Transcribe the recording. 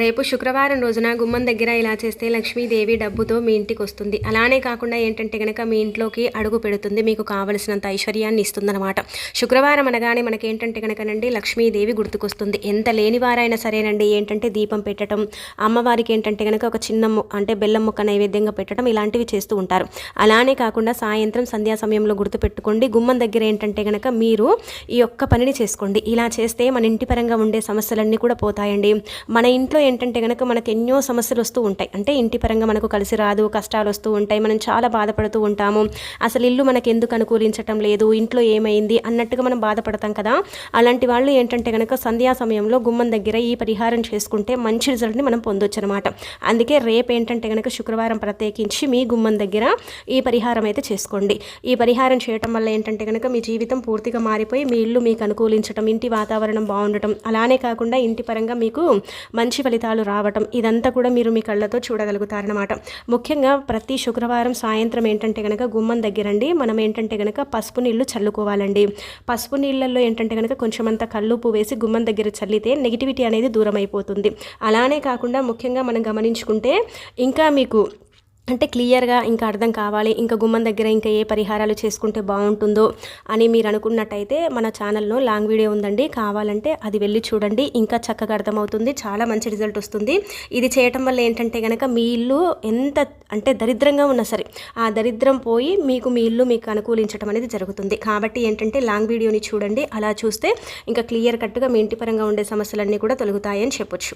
రేపు శుక్రవారం రోజున గుమ్మం దగ్గర ఇలా చేస్తే లక్ష్మీదేవి డబ్బుతో మీ ఇంటికి వస్తుంది అలానే కాకుండా ఏంటంటే కనుక మీ ఇంట్లోకి అడుగు పెడుతుంది. మీకు కావలసినంత ఐశ్వర్యాన్ని ఇస్తుందన్నమాట. శుక్రవారం అనగానే మనకి ఏంటంటే కనుకనండి లక్ష్మీదేవి గుర్తుకొస్తుంది. ఎంత లేనివారైనా సరేనండి. ఏంటంటే దీపం పెట్టడం అమ్మవారికి ఏంటంటే కనుక ఒక చిన్న అంటే బెల్లం ముక్క నైవేద్యంగా పెట్టడం ఇలాంటివి చేస్తూ ఉంటారు. అలానే కాకుండా సాయంత్రం సంధ్యా సమయంలో గుర్తుపెట్టుకోండి. గుమ్మం దగ్గర ఏంటంటే కనుక మీరు ఈ ఒక్క పనిని చేసుకోండి. ఇలా చేస్తే మన ఇంటి పరంగా ఉండే సమస్యలన్నీ కూడా పోతాయండి. మన ఇంట్లో ఏంటంటే కనుక మనకు ఎన్నో సమస్యలు వస్తూ ఉంటాయి. అంటే ఇంటి పరంగా మనకు కలిసి రాదు కష్టాలు వస్తూ ఉంటాయి. మనం చాలా బాధపడుతూ ఉంటాము. అసలు ఇల్లు మనకు ఎందుకు అనుకూలించటం లేదు? ఇంట్లో ఏమైంది? అన్నట్టుగా మనం బాధపడతాం కదా. అలాంటి వాళ్ళు ఏంటంటే కనుక సంధ్యా సమయంలో గుమ్మం దగ్గర ఈ పరిహారం చేసుకుంటే మంచి రిజల్ట్ని మనం పొందొచ్చు అనమాట అందుకే రేపు ఏంటంటే కనుక శుక్రవారం ప్రత్యేకించి మీ గుమ్మం దగ్గర ఈ పరిహారం అయితే చేసుకోండి. ఈ పరిహారం చేయటం వల్ల ఏంటంటే కనుక మీ జీవితం పూర్తిగా మారిపోయి మీ ఇల్లు మీకు అనుకూలించడం ఇంటి వాతావరణం బాగుండటం అలానే కాకుండా ఇంటి పరంగా మీకు మంచి ఫలితాలు రావటం ఇదంతా కూడా మీరు మీ కళ్ళతో చూడగలుగుతారనమాట ముఖ్యంగా ప్రతి శుక్రవారం సాయంత్రం ఏంటంటే కనుక గుమ్మం దగ్గరండి. మనం ఏంటంటే కనుక పసుపు నీళ్ళు చల్లుకోవాలండి. పసుపు నీళ్ళల్లో ఏంటంటే కనుక కొంచెం అంత కల్లుపు వేసి గుమ్మం దగ్గర చల్లితే నెగిటివిటీ అనేది దూరం అయిపోతుంది అలానే కాకుండా ముఖ్యంగా మనం గమనించుకుంటే ఇంకా మీకు అంటే క్లియర్గా ఇంకా అర్థం కావాలి ఇంకా గుమ్మం దగ్గర ఇంకా ఏ పరిహారాలు చేసుకుంటే బాగుంటుందో అని మీరు అనుకున్నట్టయితే మన ఛానల్లో లాంగ్ వీడియో ఉందండి. కావాలంటే అది వెళ్ళి చూడండి. ఇంకా చక్కగా అర్థమవుతుంది. చాలా మంచి రిజల్ట్ వస్తుంది. ఇది చేయటం వల్ల ఏంటంటే కనుక మీ ఇల్లు ఎంత అంటే దరిద్రంగా ఉన్నా సరే ఆ దరిద్రం పోయి మీకు మీ ఇల్లు మీకు అనుకూలించడం అనేది జరుగుతుంది. కాబట్టి ఏంటంటే లాంగ్ వీడియోని చూడండి. అలా చూస్తే ఇంకా క్లియర్ కట్గా మీ ఇంటి పరంగా ఉండే సమస్యలన్నీ కూడా తొలగుతాయని చెప్పొచ్చు.